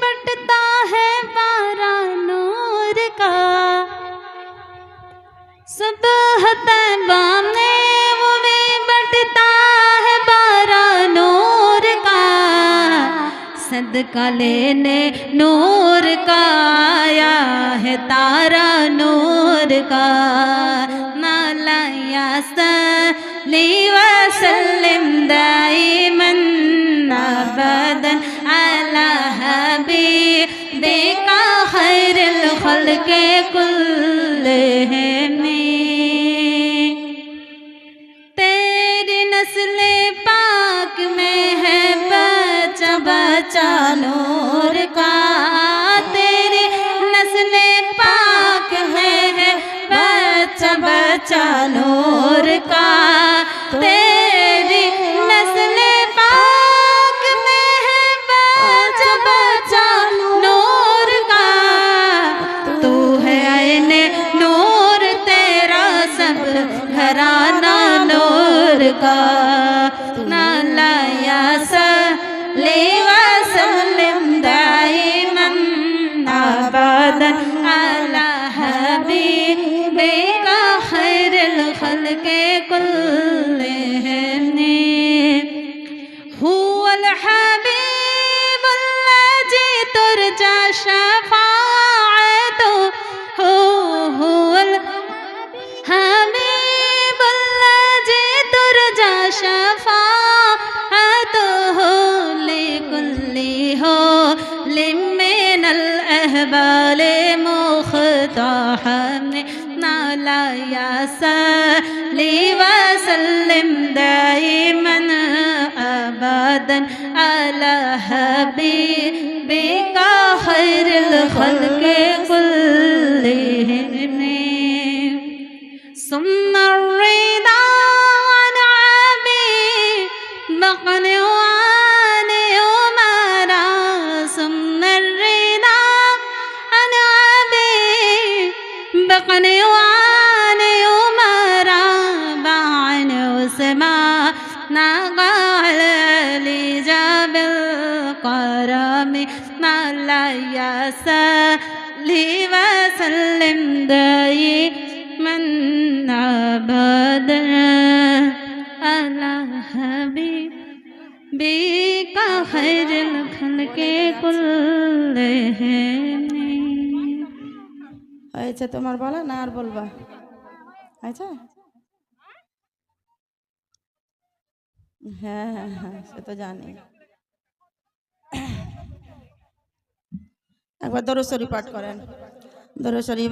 बटता है पारा नूर का वो भी बटता है नूर का। लेने नूर का आया है तारा नूर का। मौलाया सली वसल्लम दाइमन अबदन अला हबीबिका खैरुल खल्क कुल्लिहिम तेरी नस्ल पाक में है नूर का। तेरी नस्ल पाक में है बचा बचा नूर का। من الأهبال مختحم على يا سلي وسلم دائما أبدا على حبيبك خير الخلق كلهم. ثم الرضا لا يسلي وسلم دائما أبدا على حبيبك خير الخلق كلهم হয়েছে তোমার বলা না আর বলবা হয়েছে হ্যাঁ হ্যাঁ হ্যাঁ সে তো জানি একবার দরুসরি পাঠ করেন। দরুসরি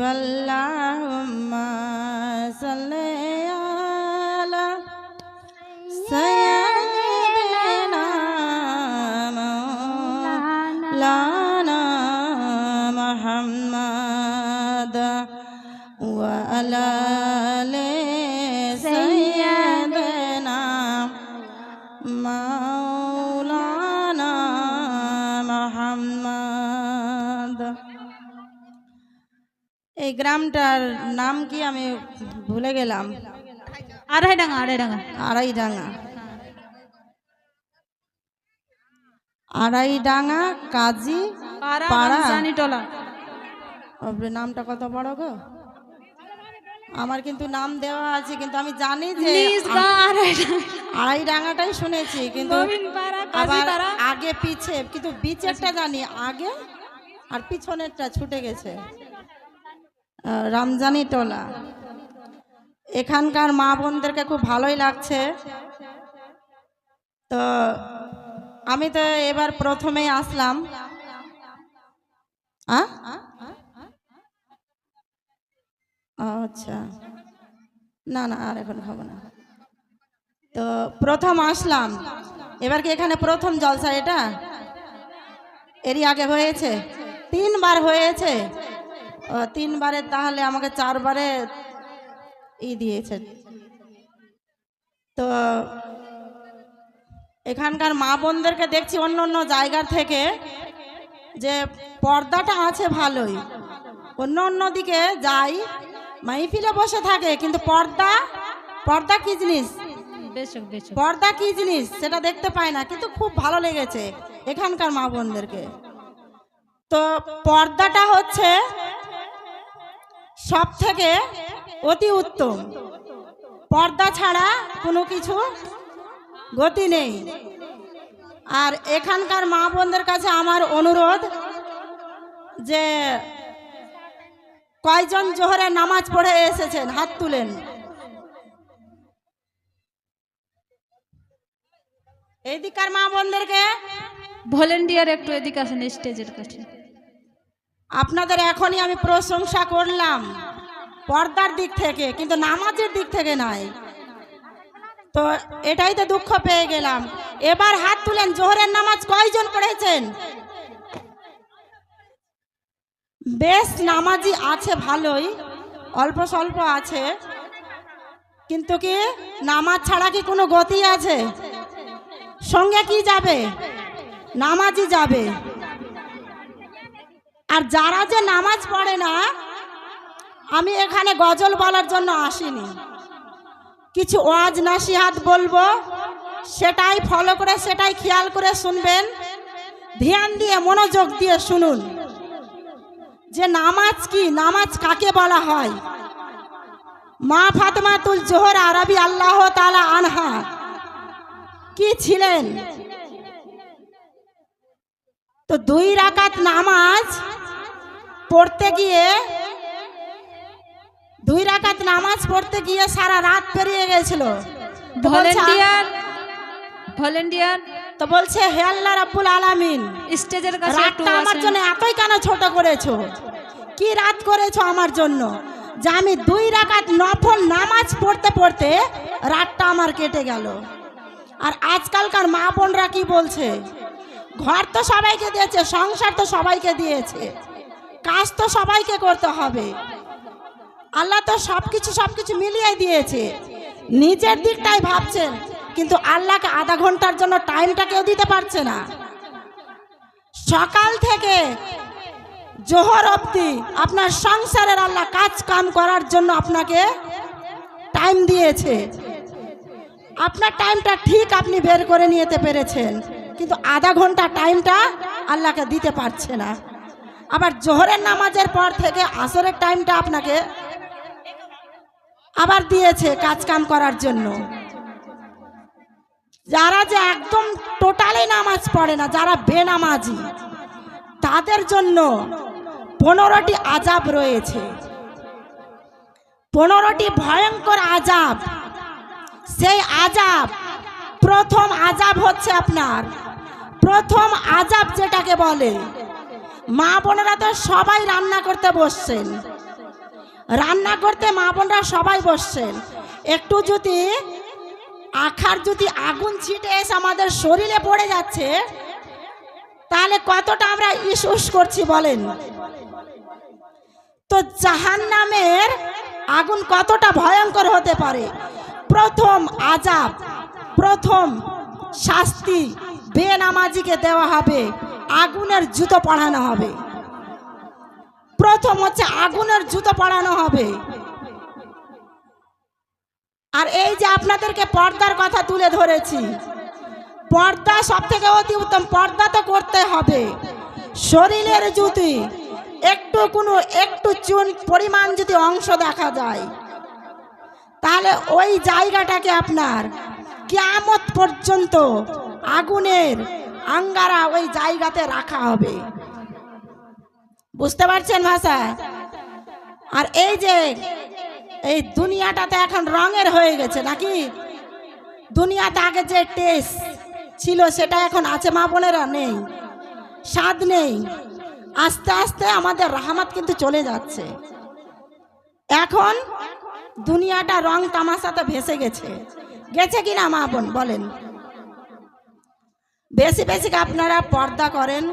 মাওলানা মুহাম্মাদ ওয়া গ্রামটার নাম কি আমি ভুলে গেলাম। আড়াই ডাঙা আড়াই ডাঙা। আড়াইডাঙ্গা আড়াইডাঙ্গা কাজী পাড়া? টলা নামটা কত বড় গো? আমার কিন্তু নাম দেওয়া আছে কিন্তু আমি জানি যে আড়াই ডাঙা। আড়াইডাঙ্গাটাই শুনেছি কিন্তু আবার আগে পিছে কিন্তু বিচেরটা জানি আগে আর পিছনেরটা ছুটে গেছে। রামজানি টোলা এখানকার মা বোনদেরকে খুব ভালোই লাগছে। তো আমি তো এবার প্রথমেই আসলাম? আচ্ছা। না না, আর এখন খাব না। তো প্রথম আসলাম। এবার কি এখানে প্রথম জলসা এটা? এরই আগে হয়েছে? তিনবার হয়েছে। তিনবারে তাহলে আমাকে চারবারে ই দিয়েছে। তো এখানকার মা বোনদেরকে দেখছি অন্য অন্য জায়গার থেকে যে পর্দাটা আছে ভালোই। অন্য অন্য দিকে যাই মাইফিলে বসে থাকে কিন্তু পর্দা পর্দা কি জিনিস? পর্দা কি জিনিস? সেটা দেখতে পায় না কিন্তু খুব ভালো লেগেছে এখানকার মা বোনদেরকে। তো পর্দাটা হচ্ছে সব থেকে অতি উত্তম। পর্দা ছাড়া কোনো কিছু গতি নেই। আর এখানকার মা বোনদের কাছে আমার অনুরোধ যে কয়জন জোহরে নামাজ পড়ে এসেছেন, হাত তুলেন। এইদিকার মা বোনদেরকে ভলেন্টিয়ার একটু এদিকে আসেন স্টেজের কাছে। আপনাদের এখনই আমি প্রশংসা করলাম, পর্দার দিক থেকে, কিন্তু নামাজের দিক থেকে নয়। তো এটাই তো দুঃখ পেয়ে গেলাম। এবার হাত তুলেন, জোহরের নামাজ কয়জন পড়েছেন? বেশ, নামাজি আছে, ভালোই, অল্প স্বল্প আছে। কিন্তু কি, নামাজ ছাড়া কি কোনো গতি আছে? সঙ্গে কি যাবে? নামাজই যাবে। আর যারা যে নামাজ পড়ে না, আমি এখানে গজল বলার জন্য আসিনি। কিছু ওয়াজ নাসিহাত বলব, সেটাই ফলো করে, সেটাই খেয়াল করে শুনবেন। ধ্যান দিয়ে, মনোযোগ দিয়ে শুনুন। যে নামাজ কি, নামাজ কাকে বলা হয়? মা ফাতেমাতুল জোহর আরবি আল্লাহ তালা আনহা, কি ছিলেন? তো দুই রাকাত নামাজ পড়তে গিয়ে দুই রাকাত নামাজ পড়তে গিয়ে সারা রাত পেরিয়ে গেছিল। ভলেন্টিয়ার ভলেন্টিয়ার তো বলছে হে আল্লাহ রাব্বুল আলামিন স্টেজের কাছে একটু রাতটা আমার জন্য এতই কেন ছোট করেছ? কি রাত করেছ আমার জন্য? যে আমি দুই রাকাত নফল নামাজ পড়তে পড়তে রাতটা আমার কেটে গেল। আর আজকালকার মা বোনরা কি বলছে? ঘর তো সবাইকে দিয়েছে সংসার তো সবাইকে দিয়েছে। কাজ তো সবাইকে করতে হবে। আল্লাহ তো সব কিছু সব কিছু মিলিয়ে দিয়েছে। নিজের দিকটাই ভাবছেন, কিন্তু আল্লাহকে আধা ঘণ্টার জন্য টাইমটা কেউ দিতে পারছে না। সকাল থেকে জোহর অবধি আপনার সংসারের আল্লাহ কাজ কাম করার জন্য আপনাকে টাইম দিয়েছে। আপনার টাইমটা ঠিক আপনি বের করে নিতে পেরেছেন, কিন্তু আধা ঘণ্টা টাইমটা আল্লাহকে দিতে পারছে না। আবার জোহরের নামাজের পর থেকে আসরের টাইমটা আপনাকে আবার দিয়েছে কাজ কাম করার জন্য। যারা যে একদম টোটালি নামাজ পড়ে না, যারা বেনামাজি, তাদের জন্য পনেরোটি আজাব রয়েছে। পনেরোটি ভয়ঙ্কর আজাব সেই আজাব প্রথম আজাব হচ্ছে আপনার। প্রথম আজাব যেটাকে বলে মা বোনেরা তো সবাই রান্না করতে বসছেন। রান্না করতে মা বোনরা সবাই বসছেন। একটু যদি আখার যদি আগুন ছিটে এসে আমাদের শরীরে পড়ে যাচ্ছে, তাহলে কতটা আমরা ইস উস করছি বলেন? তো জাহান নামের আগুন কতটা ভয়ঙ্কর হতে পারে? প্রথম আজাব প্রথম শাস্তি বেনামাজিকে দেওয়া হবে। আগুনের জুতো পড়ানো হবে। প্রথম হচ্ছে আগুনের জুতো পড়ানো হবে। আর এই যে আপনাদেরকে পর্দার কথা তুলে ধরেছি, পর্দা সব থেকে অতি উত্তম, পর্দা তো করতে হবে। শরীরের যদি একটু কোনো, একটু চুন পরিমাণ যদি অংশ দেখা যায়, তাহলে ওই জায়গাটাকে আপনার কেয়ামত পর্যন্ত আগুনের আঙ্গারা ওই জায়গাতে রাখা হবে। বুঝতে পারছেন ভাষা? আর এই যে এই দুনিয়াটাতে এখন রঙের হয়ে গেছে নাকি? দুনিয়াতে আগে যে টেস্ট ছিল সেটা এখন আছে মা বোনেরা নেই, স্বাদ নেই। আস্তে আস্তে আমাদের রাহামাত কিন্তু চলে যাচ্ছে। এখন দুনিয়াটা রং তামাশাতে ভেসে গেছে। গেছে কিনা মা বোন বলেন। বেশি বেশি আপনারা পর্দা করেন।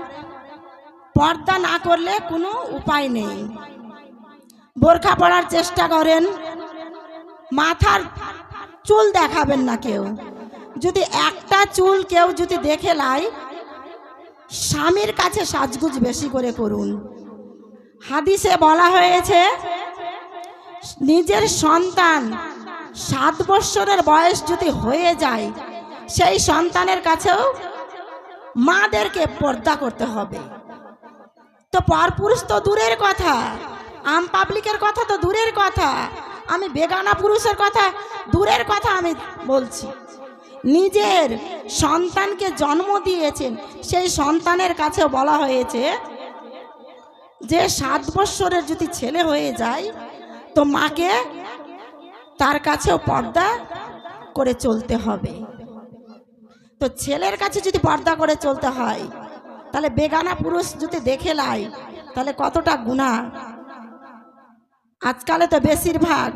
পর্দা না করলে কোনো উপায় নেই। বোরখা পরার চেষ্টা করেন। মাথার চুল দেখাবেন না কেউ। যদি একটা চুল কেউ যদি দেখে লাই স্বামীর কাছে সাজগুজ বেশি করে করুন। হাদিসে বলা হয়েছে, নিজের সন্তান সাত বৎসরের বয়স যদি হয়ে যায়, সেই সন্তানের কাছেও মাদেরকে পর্দা করতে হবে। তো পরপুরুষ তো দূরের কথা, আম পাবলিকের কথা তো দূরের কথা, আমি বেগানা পুরুষের কথা দূরের কথা আমি বলছি। নিজের সন্তানকে জন্ম দিয়েছেন, সেই সন্তানের কাছে বলা হয়েছে যে, সাত বৎসরের যদি ছেলে হয়ে যায়, তো মাকে তার কাছেও পর্দা করে চলতে হবে। তো ছেলের কাছে যদি পর্দা করে চলতে হয়, তাহলে বেগানা পুরুষ যদি দেখে লাই, তাহলে কতটা গুণা? আজকালে তো বেশিরভাগ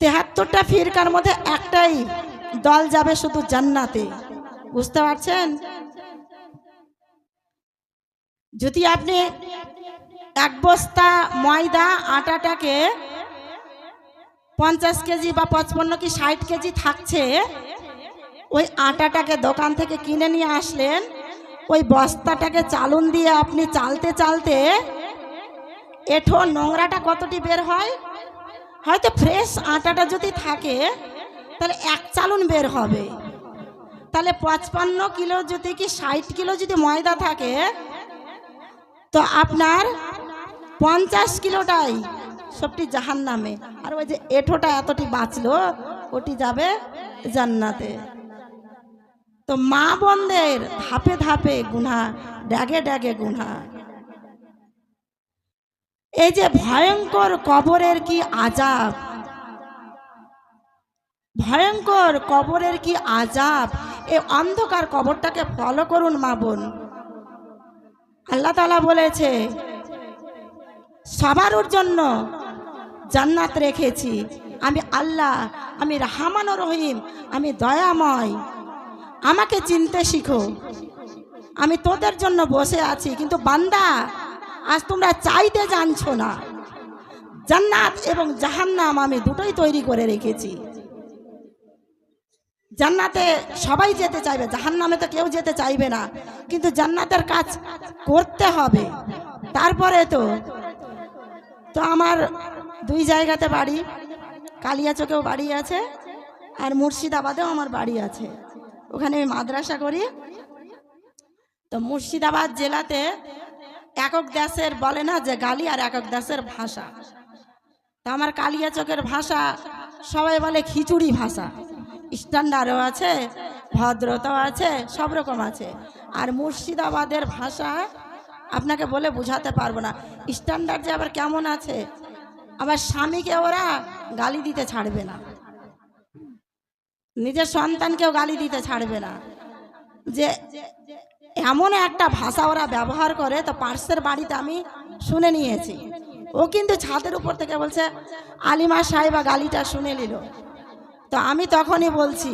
তেহাত্তরটা ফিরকার মধ্যে একটাই দল যাবে শুধু জান্নাতে। বুঝতে পারছেন? যদি আপনি এক বস্তা ময়দা, আটাটাকে পঞ্চাশ কেজি বা পঁচপন্ন কি ষাট কেজি থাকছে ওই আটাটাকে দোকান থেকে কিনে নিয়ে আসলেন। ওই বস্তাটাকে চালুন দিয়ে আপনি চালতে চালতে এঠো নোংরাটা কতটি বের হয়? হয়তো ফ্রেশ আটাটা যদি থাকে, তাহলে এক চালুন বের হবে। তাহলে পঁচপান্ন কিলো যদি কি ষাট কিলো যদি ময়দা থাকে, তো আপনার পঞ্চাশ কিলোটাই সবটি জাহান নামে আর ওই যে এঠোটা এতটি বাঁচলো, ওটি যাবে জান্নাতে। তো মা বোনদের ধাপে ধাপে গুনা ড্যাগে ড্যাগে গুনা এই যে ভয়ঙ্কর কবরের কি আজাব? ভয়ঙ্কর কবরের কি আজাব? এ অন্ধকার কবরটাকে ফলো করুন মা বোন। আল্লাহ তালা বলেছে, সবারুর জন্য জান্নাত রেখেছি। আমি আল্লাহ, আমি রাহমান রহিম, আমি দয়াময়। আমাকে চিনতে শিখো। আমি তোদের জন্য বসে আছি, কিন্তু বান্দা, আজ তোমরা চাইতে জানছো না। জান্নাত এবং জাহান্নাম আমি দুটোই তৈরি করে রেখেছি। জান্নাতে সবাই যেতে চাইবে, জাহান্নামে তো কেউ যেতে চাইবে না, কিন্তু জান্নাতের কাজ করতে হবে। তারপরে তো তো আমার দুই জায়গাতে বাড়ি, কালিয়াচকেও বাড়ি আছে, আর মুর্শিদাবাদেও আমার বাড়ি আছে। ওখানে আমি মাদ্রাসা করি। তো মুর্শিদাবাদ জেলাতে একক দেশের বলে না যে গালি আর একক দেশের ভাষা। তা আমার কালিয়াচকের ভাষা সবাই বলে খিচুড়ি ভাষা। স্ট্যান্ডার্ডও আছে, ভদ্রতাও আছে, সব রকম আছে। আর মুর্শিদাবাদের ভাষা আপনাকে বলে বোঝাতে পারব না। স্ট্যান্ডার্ড যে আবার কেমন আছে? আবার স্বামীকে ওরা গালি দিতে ছাড়বে না। নিজের সন্তানকেও গালি দিতে ছাড়বে না। যে এমন একটা ভাষা ওরা ব্যবহার করে, তো পার্শ্বের বাড়িতে আমি শুনে নিয়েছি। ও কিন্তু ছাদের উপর থেকে বলছে, আলিমা সাহেবা গালিটা শুনে নিল। তো আমি তখনই বলছি,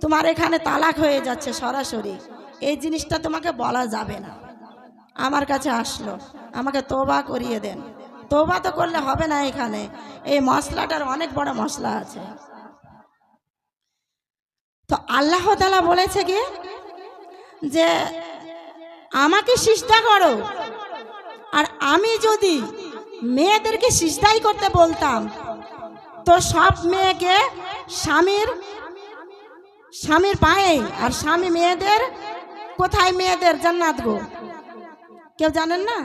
তোমার এখানে তালাক হয়ে যাচ্ছে সরাসরি। এই জিনিসটা তোমাকে বলা যাবে না। আমার কাছে আসলো। আমাকে তোবা করিয়ে দেন। তোবা তো করলে হবে না এখানে। এই মশলাটার অনেক বড় মশলা আছে। তো আল্লাহ তালা বলেছে কি? যে আমাকে সিজদা করো। আর আমি যদি মেয়েদেরকে সিজদাই করতে বলতাম, তো সব মেয়েকে স্বামীর স্বামীর পায়ে আর স্বামী মেয়েদের, কোথায় মেয়েদের জান্নাত গো? কেউ জানেন না?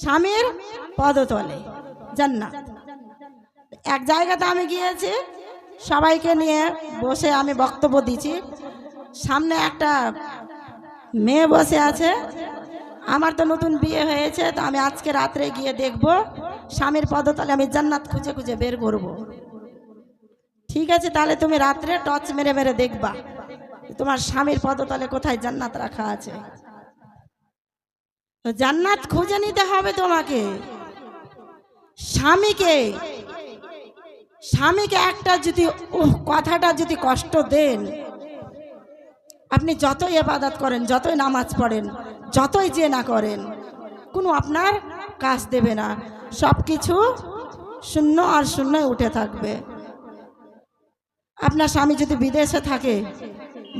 স্বামীর পদতলে, জান্নাত। এক জায়গাতে আমি গিয়েছি সবাইকে নিয়ে বসে আমি বক্তব্য দিচ্ছি। সামনে একটা মেয়ে বসে আছে। আমার তো নতুন বিয়ে হয়েছে, তো আমি আজকে রাত্রে গিয়ে দেখব স্বামীর পদতলে আমি জান্নাত খুঁজে খুঁজে বের করব। ঠিক আছে, তাহলে তুমি রাত্রে টর্চ মেরে মেরে দেখবা তোমার স্বামীর পদতলে কোথায় জান্নাত রাখা আছে। জান্নাত খুঁজে নিতে হবে তোমাকে। স্বামীকে স্বামীকে একটা যদি কথাটা যদি কষ্ট দেন, আপনি যতই এবাদত করেন, যতই নামাজ পড়েন, যতই যে না করেন, কোনো আপনার কাজ দেবে না। সব কিছু শূন্য আর শূন্যই উঠে থাকবে। আপনার স্বামী যদি বিদেশে থাকে,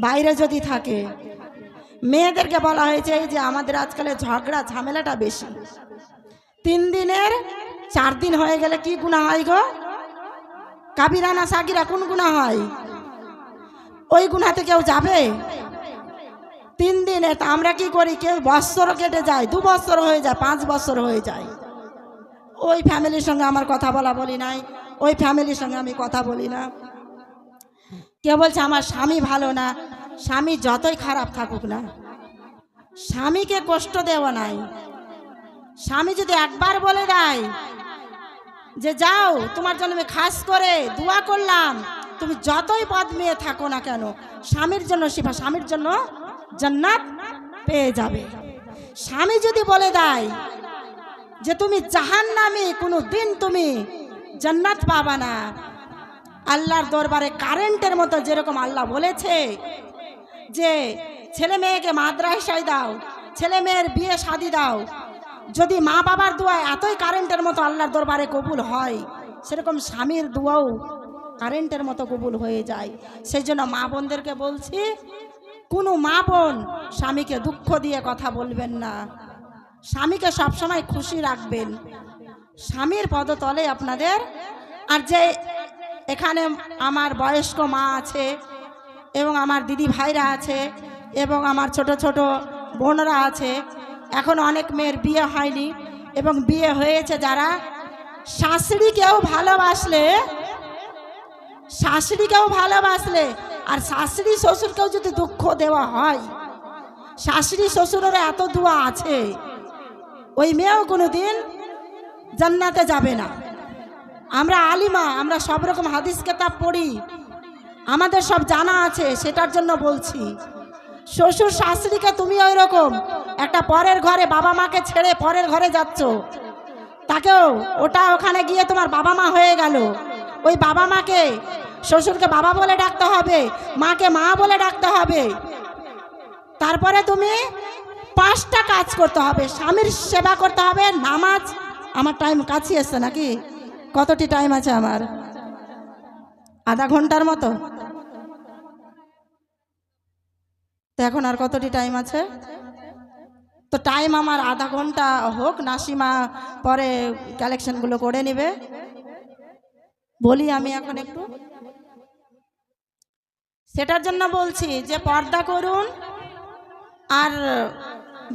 বাইরে যদি থাকে, মেয়েদেরকে বলা হয়েছে যে আমাদের আজকালে ঝগড়া, ঝামেলাটা বেশি। তিন দিনের, চার দিন হয়ে গেলে কি গুণা হয় গো? কাবিরা না সাকিরা কোন গুণা হয়? ওই গুণাতে কেউ যাবে? তিন দিনে তা আমরা কি করি? কেউ বৎসর কেটে যায়, দু বছর হয়ে যায়, পাঁচ বছর হয়ে যায়। ওই ফ্যামিলির সঙ্গে আমার কথা বলা বলি নাই, ওই ফ্যামিলির সঙ্গে আমি কথা বলি না। কে বলছে, আমার স্বামী ভালো না, স্বামী যতই খারাপ থাকুক না, স্বামীকে কষ্ট দেওয়া নাই। স্বামী যদি একবার বলে দেয় যে যাও, তোমার জন্য আমি খাস করে দোয়া করলাম। তুমি যতই পদ মেয়ে থাকো না কেন, স্বামীর জন্য শিফা, স্বামীর জন্য জান্নাত পেয়ে যাবে। স্বামী যদি বলে দেয় যে তুমি জাহান নামে কোনো দিন তুমি জান্নাত পাবা না। আল্লাহর দরবারে কারেন্টের মতো যেরকম আল্লাহ বলেছে যে, ছেলে মেয়েকে মাদ্রাসায় দাও, ছেলে মেয়ের বিয়ে শাদি দাও যদি মা বাবার দোয়া এতই কারেন্টের মতো আল্লাহর দরবারে কবুল হয়, সেরকম স্বামীর দোয়াও কারেন্টের মতো কবুল হয়ে যায়। সেই জন্য মা বোনদেরকে বলছি, কোনো মা বোন স্বামীকে দুঃখ দিয়ে কথা বলবেন না। স্বামীকে সবসময় খুশি রাখবেন। স্বামীর পদতলে আপনাদের, আর যে এখানে আমার বয়স্ক মা আছে, এবং আমার দিদি ভাইরা আছে, এবং আমার ছোট ছোট বোনরা আছে এখন অনেক মেয়ের বিয়ে হয়নি এবং বিয়ে হয়েছে যারা? শাশুড়িকেও ভালোবাসলে শাশুড়িকেও ভালোবাসলে, আর শাশুড়ি শ্বশুরকেও যদি দুঃখ দেওয়া হয়, শাশুড়ি শ্বশুরের এত দোয়া আছে, ওই মেয়েও কোনো দিন জান্নাতে যাবে না। আমরা আলিমা, আমরা সব রকম হাদিস কেতাব পড়ি, আমাদের সব জানা আছে, সেটার জন্য বলছি। শ্বশুর শাশুড়িকে তুমি ওই রকম একটা পরের ঘরে বাবা মাকে ছেড়ে পরের ঘরে যাচ্ছ। তাকেও ওটা ওখানে গিয়ে তোমার বাবা মা হয়ে গেল। ওই বাবা মাকে শ্বশুরকে বাবা বলে ডাকতে হবে, মাকে মা বলে ডাকতে হবে। তারপরে তুমি পাঁচটা কাজ করতে হবে। স্বামীর সেবা করতে হবে, নামাজ। আমার টাইম কাছে এসছে নাকি? কতটি টাইম আছে আমার? আধা ঘণ্টার মতো? তো এখন আর কতটি টাইম আছে? তো টাইম আমার আধা ঘণ্টা হোক নাসিমা পরে কালেকশনগুলো করে নেবে। বলি আমি এখন একটু। সেটার জন্য বলছি যে পর্দা করুন আর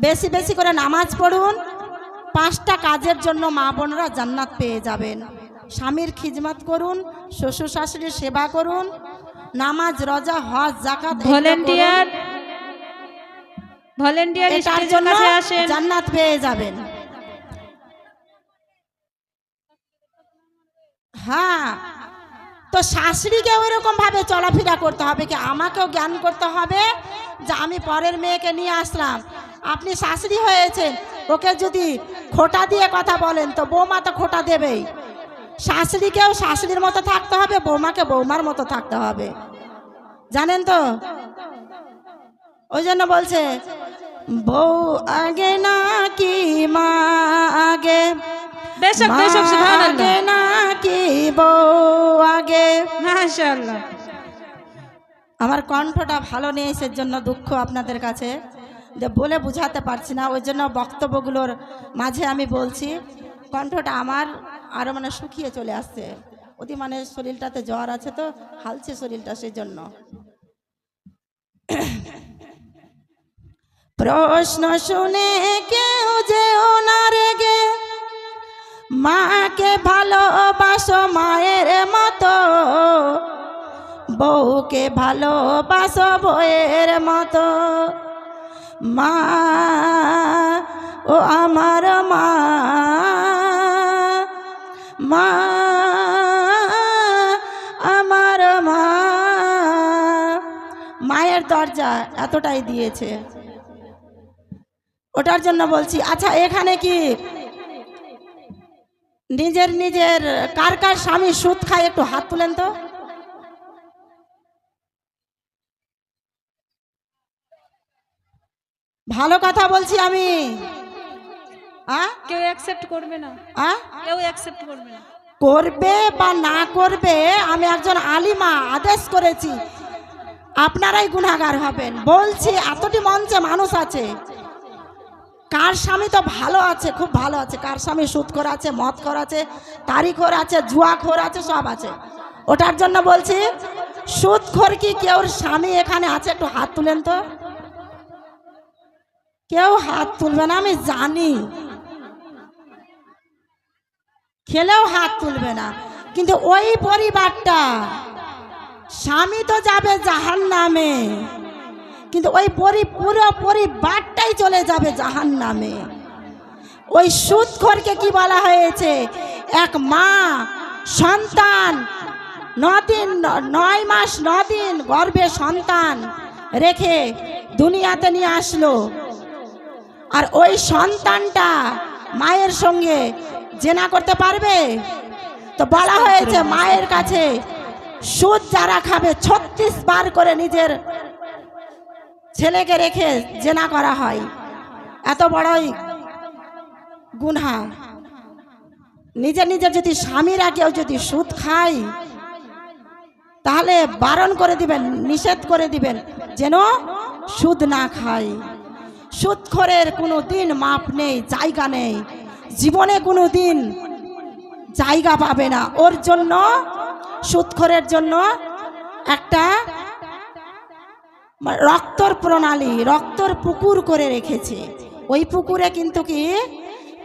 বেশি বেশি করে নামাজ পড়ুন। পাঁচটা কাজের জন্য মা বোনরা জান্নাত পেয়ে যাবেন। স্বামীর খিজমাত করুন শ্বশুর শাশুড়ির সেবা করুন নামাজ রজা হজ জাকাত। ভলেন্টিয়ার ভলেন্টিয়ার এটার স্টেজের জন্য কাছে আসেন। জান্নাত পেয়ে যাবেন। হ্যাঁ তো শাশুড়িকে ওইরকম ভাবে চলাফেরা করতে হবে কি? আমাকেও জ্ঞান করতে হবে যে আমি পরের মেয়েকে নিয়ে আসলাম। আপনি শাশুড়ি হয়েছেন ওকে যদি খোটা দিয়ে কথা বলেন তো বৌমা তো খোটা দেবেই। শাশুড়িকেও শাশুড়ির মতো থাকতে হবে বৌমাকে বৌমার মতো থাকতে হবে। জানেন তো? ওই জন্য বলছে বউ আগে না কি মা আগে? বেশক বেশক সুবহানাল্লাহ। আগে না কি বউ আগে? মাশাআল্লাহ। আমার কণ্ঠটা ভালো নেই সের জন্য দুঃখ আপনাদের কাছে। যে বলে বুঝাতে পারছি না ওই জন্য বক্তব্যগুলোর মাঝে আমি বলছি কণ্ঠটা আমার আরও মানে শুকিয়ে চলে আসছে। অতি মানে শরীরটাতে জ্বর আছে তো হালছে শরীরটা সেই জন্য। প্রশ্ন শুনে কেউ যেও না রেগে। মাকে ভালোবাসো মায়ের মতো। বউকে ভালোবাসো বইয়ের মতো। মা, ও আমার মা। মা, আমার মা। মায়ের দরজা এতটাই দিয়েছে। ওটার জন্য বলছি আচ্ছা এখানে কি নিজের নিজের কার কার স্বামী সুদ খায় একটু হাত তুলেন তো। ভালো কথা বলছি আমি। কেউ অ্যাকসেপ্ট করবে না। কেউ অ্যাকসেপ্ট করবে না। করবে বা না করবে আমি একজন আলিমা আদেশ করেছি। আপনারাই গুণাগার হবেন। বলছি এতটি মঞ্চে মানুষ আছে। কার স্বামী তো ভালো আছে, খুব ভালো আছে। কার স্বামী সুদ করা আছে মদ করা আছে, তারিখর আছে জুয়া খোর আছে, সব আছে। ওটার জন্য বলছি সুদ খোর কি কেউ স্বামী এখানে আছে? একটু হাত তুলেন তো। কেউ হাত তুলবে না, আমি জানি। খেলেও হাত তুলবে না। কিন্তু ওই পরিবারটা, স্বামী তো যাবে জাহান নামে কিন্তু ওই পরি, পুরো পরিবারটাই চলে যাবে জাহান নামে ওই সুদখোরকে কি বলা হয়েছে? এক মা, সন্তান, নদিন, নয় মাস নদিন গর্ভে সন্তান রেখে দুনিয়াতে নিয়ে আসলো। আর ওই সন্তানটা মায়ের সঙ্গে জেনা করতে পারবে? তো বলা হয়েছে মায়ের কাছে সুদ যারা খাবে, ছত্রিশ বার করে নিজের ছেলেকে রেখে জেনা করা হয়। এত বড়ই গুনহা। নিজের নিজের যদি স্বামীরা কেউ যদি সুদ খায়, তাহলে বারণ করে দিবেন, নিষেধ করে দিবেন, যেন সুদ না খায়। সুদখোরের কোনো দিন মাপ নেই, জায়গা নেই। জীবনে কোনো দিন জায়গা পাবে না। ওর জন্য, সুদখোরের জন্য একটা রক্তর প্রণালী, রক্তর পুকুর করে রেখেছে। ওই পুকুরে কিন্তু কি?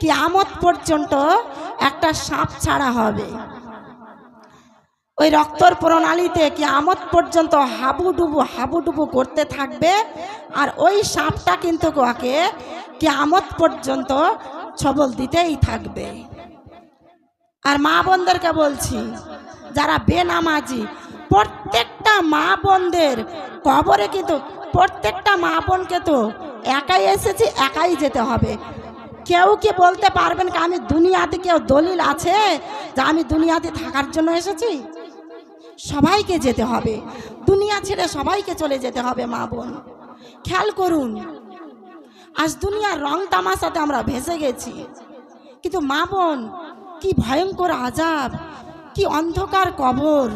কি আমত পর্যন্ত একটা সাপ ছাড়া হবে। ওই রক্তর প্রণালীতে কি আমত পর্যন্ত হাবুডুবু হাবুডুবু করতে থাকবে। আর ওই সাপটা কিন্তু কাকে? কি আমত পর্যন্ত ছবল দিতেই থাকবে। আর মা বোনদেরকে বলছি, যারা বেনামাজি প্রত্যেকটা মা বোনদের কবরে কিন্তু প্রত্যেকটা মা বোনকে তো একাই এসেছি, একাই যেতে হবে। কেউ কি বলতে পারবেন কি আমি দুনিয়াতে কেউ দলিল আছে যে আমি দুনিয়াতে থাকার জন্য এসেছি? সবাইকে যেতে হবে। দুনিয়া ছেড়ে সবাইকে চলে যেতে হবে, মা বোন। খেয়াল করুন, আজ দুনিয়ার রং তামাশাতে আমরা ভেসে গেছি। কিন্তু মা বোন, কি ভয়ঙ্কর আজাব, কি অন্ধকার কবর।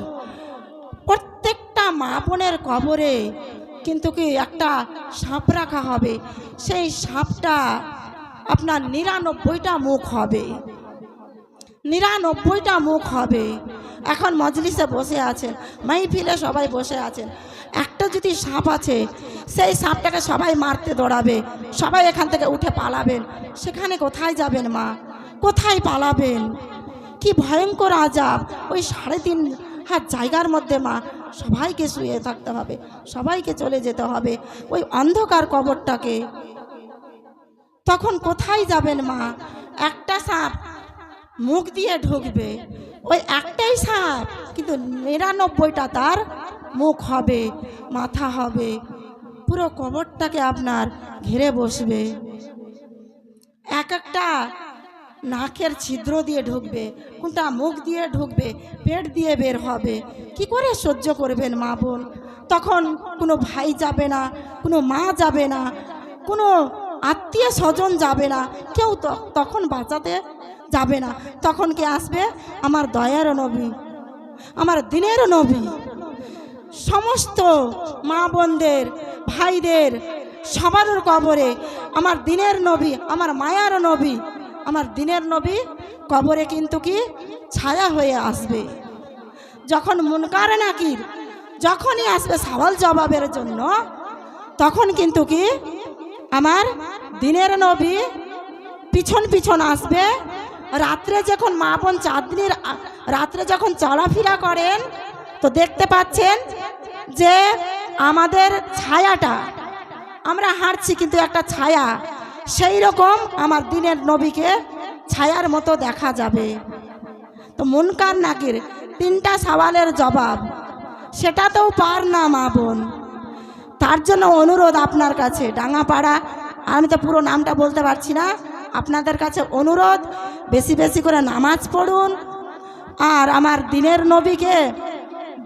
প্রত্যেকটা মা বোনের কবরে কিন্তু কি একটা সাপ রাখা হবে? সেই সাপটা আপনার নিরানব্বইটা মুখ হবে। নিরানব্বইটা মুখ হবে। এখন মজলিসে বসে আছেন মাইফিলে সবাই বসে আছেন। একটা যদি সাপ আছে, সেই সাপটাকে সবাই মারতে দৌড়াবে, সবাই এখান থেকে উঠে পালাবেন। সেখানে কোথায় যাবেন মা? কোথায় পালাবেন? কি ভয়ঙ্কর আজাব ওই সাড়ে তিন হাত জায়গার মধ্যে মা, সবাইকে শুয়ে থাকতে হবে, সবাইকে চলে যেতে হবে। ওই অন্ধকার কবরটাকে। তখন কোথায় যাবেন মা? একটা সাপ মুখ দিয়ে ঢুকবে। ওই একটাই সাপ, কিন্তু নিরানব্বইটা তার মুখ হবে, মাথা হবে। পুরো কবরটাকে আপনার ঘিরে বসবে। এক একটা নাকের ছিদ্র দিয়ে ঢুকবে কোনটা মুখ দিয়ে ঢুকবে, পেট দিয়ে বের হবে। কি করে সহ্য করবেন মা বোন? তখন কোনো ভাই যাবে না, কোনো মা যাবে না, কোনো আত্মীয় স্বজন যাবে না, কেউ তখন বাঁচাতে যাবে না। তখন কে আসবে? আমার দয়ার নবী, আমার দিনের নবী। সমস্ত মা বোনদের, ভাইদের সবার কবরে আমার দিনের নবী, আমার মায়ার নবী। আমার দিনের নবী কবরে কিন্তু কি ছায়া হয়ে আসবে। যখন মুনকার নাকির যখনই আসবে সওয়াল জবাবের জন্য, তখন কিন্তু কি আমার দিনের নবী পিছন পিছন আসবে। রাত্রে যখন মা বোন চাঁদনির রাত্রে যখন চলাফেরা করেন, তো দেখতে পাচ্ছেন যে আমাদের ছায়াটা, আমরা হাঁটছি কিন্তু একটা ছায়া সেই রকম আমার দিনের নবীকে ছায়ার মতো দেখা যাবে। তো মুনকার নাকির তিনটা সওয়ালের জবাব, সেটা তো পার না মা বোন। তার জন্য অনুরোধ আপনার কাছে, ডাঙাপাড়া, আমি তো পুরো নামটা বলতে পারছি না, আপনাদের কাছে অনুরোধ, বেশি বেশি করে নামাজ পড়ুন। আর আমার দিনের নবীকে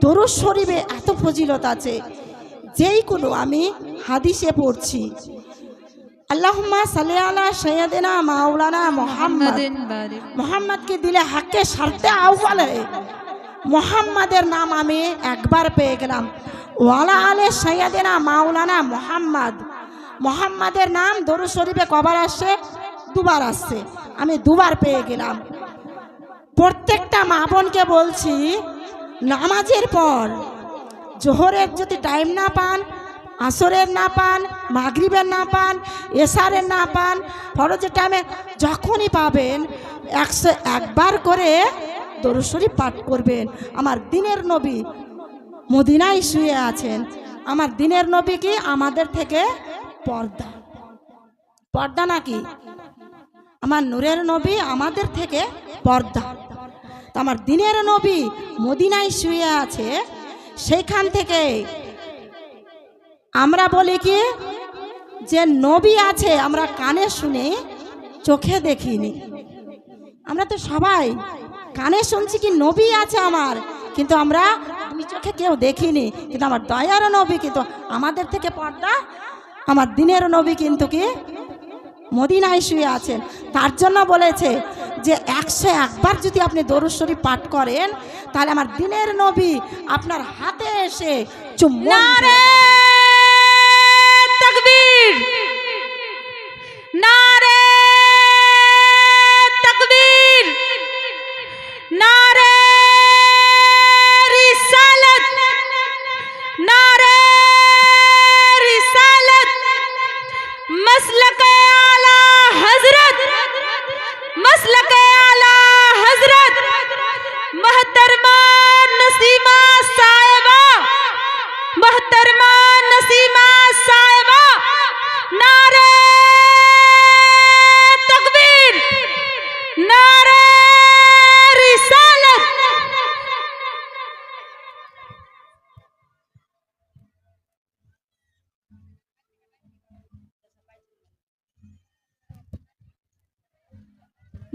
দরুদ শরীফে এত ফজিলত আছে যেই কোনো আমি হাদিসে পড়ছি। আল্লাহুম্মা সাল্লি আলা সৈয়দিনা মাওলানা মোহাম্মদ محمد بارك মোহাম্মদকে দিলে হাক্কে সারতে আউ্বালে মোহাম্মদের নাম আমি একবার পেয়ে গেলাম ওয়ালা আলে সৈয়দেনা মাওলানা মোহাম্মদ মোহাম্মদের নাম দরুদ শরীফে কবার আসছে দুবার আসছে আমি দুবার পেয়ে গেলাম প্রত্যেকটা মা বোনকে বলছি নামাজের পর জোহরের যদি টাইম না পান আসরের না পান, মাগরিবের না পান এশারের না পান, ফরজের টাইমে যখনই পাবেন, একশো একবার করে দরুশরী পাঠ করবেন। আমার দিনের নবী মদিনায় শুয়ে আছেন। আমার দিনের নবী কি আমাদের থেকে পর্দা? পর্দা নাকি? আমার নূরের নবী আমাদের থেকে পর্দা। আমার দিনের নবী মদিনায় শুয়ে আছে, সেইখান থেকে আমরা বলি কি যে নবী আছে আমরা কানে শুনে চোখে দেখিনি। আমরা তো সবাই কানে শুনছি কি নবী আছে আমার কিন্তু আমরা দুই চোখে কেউ দেখিনি। কিন্তু আমার দয়ার নবী কিন্তু আমাদের থেকে পর্দা আমার দিনের নবী কিন্তু কি মদিনায় শুয়ে আছেন তার জন্য বলেছে যে একশো একবার যদি আপনি দরুশ্বরী পাঠ করেন তাহলে আমার দিনের নবী আপনার হাতে এসে চুম্বন तकबीर। नारे तकबीर। नारे रिसालत। नारे रिसालत। मसलक आला हजरत। मसलक आला हजरत। महतरमा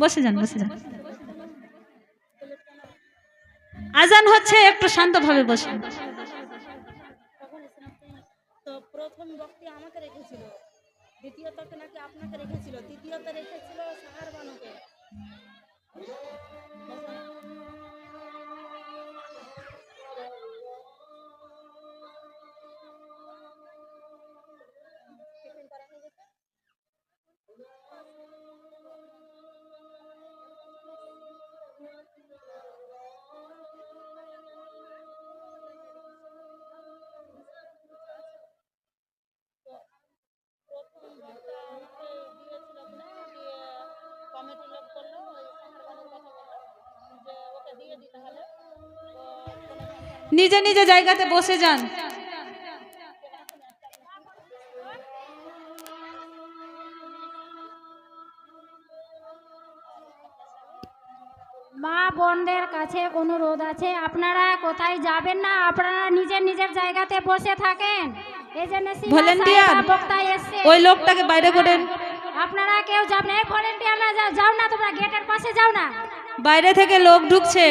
বসে যান বসে যান। আজান হচ্ছে, একটু শান্তভাবে বসেন। প্রথম বক্তি আমাকে রেখেছিল। দ্বিতীয়তকে নাকি আপনাকে রেখেছিল। তৃতীয়টা রেখেছিল সাহার বানুকে। নিজে নিজে জায়গাতে বসে যান। মা বোনদের কাছে অনুরোধ আছে আপনারা কোথায় যাবেন না? আপনারা নিজের নিজের জায়গাতে বসে থাকেন। এই ওই লোকটাকে বাইরে করেন আপনারা কেউ যাবেন এই ভলেন্টিয়াররা যাও না তোমরা গেটের পাশে যাও না। বাইরে থেকে লোক ঢুকছে।